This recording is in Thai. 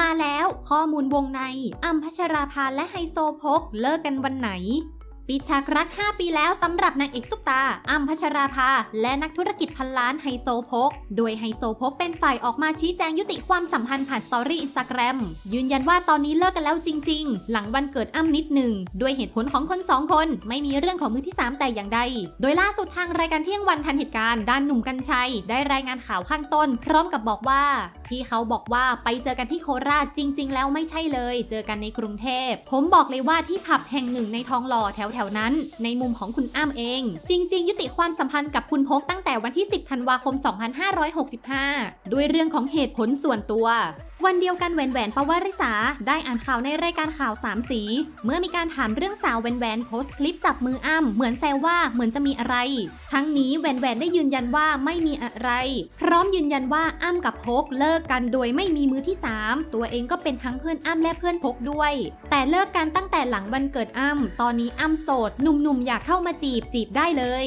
มาแล้วข้อมูลวงในอัมพัชราภาและไฮโซโพกเลิกกันวันไหน ปิดฉากรัก 5 ปีแล้วสำหรับนางเอกซุปตาอัมพัชราภาและนักธุรกิจพันล้านไฮโซโพกโดยไฮโซโพกเป็นฝ่ายออกมาชี้แจงยุติความสัมพันธ์ผ่านสตอรี่อินสตาแกรมยืนยันว่าตอนนี้เลิกกันแล้วจริง ๆ หลังวันเกิดอ้ำนิดหนึ่งด้วยเหตุผลของคนสองคน ไม่มีเรื่องของมือที่ 3 แต่อย่างใด โดยล่าสุดทางรายการเที่ยงวันทันเหตุการณ์ด้านหนุ่มกัญชัย ได้รายงานข่าวข้างต้น พร้อมกับบอกว่า ที่เขาบอกว่าไปเจอกันที่โคราชจริง ๆ แล้วไม่ใช่เลย เจอกันในกรุงเทพ ผมบอกเลยว่าที่ผับแห่งหนึ่งในทองหล่อแถวๆนั้น ในมุมของคุณอ้ำเอง จริง ๆ ยุติความสัมพันธ์กับคุณพกตั้งแต่วันที่ 10 ธันวาคม 2565 ด้วยเรื่องของเหตุผลส่วนตัว วันเดียวกันแหวนแหวนปวาริสาได้อ่านข่าวในรายการข่าวสามสี เมื่อมีการถามเรื่องสาวแหวนแหวนโพสต์คลิปจับมืออ้ำเหมือนแซวว่าเหมือนจะมีอะไร ทั้งนี้แหวนแหวนได้ยืนยันว่าไม่มีอะไร พร้อมยืนยันว่าอ้ำกับพกเลิกกันโดยไม่มีมือที่ 3 ตัวเองก็เป็นทั้งเพื่อนอ้ำและเพื่อนพกด้วย แต่เลิกกันตั้งแต่หลังวันเกิดอ้ำตอนนี้อ้ำโสดหนุ่มๆอยากเข้ามาจีบจีบได้เลย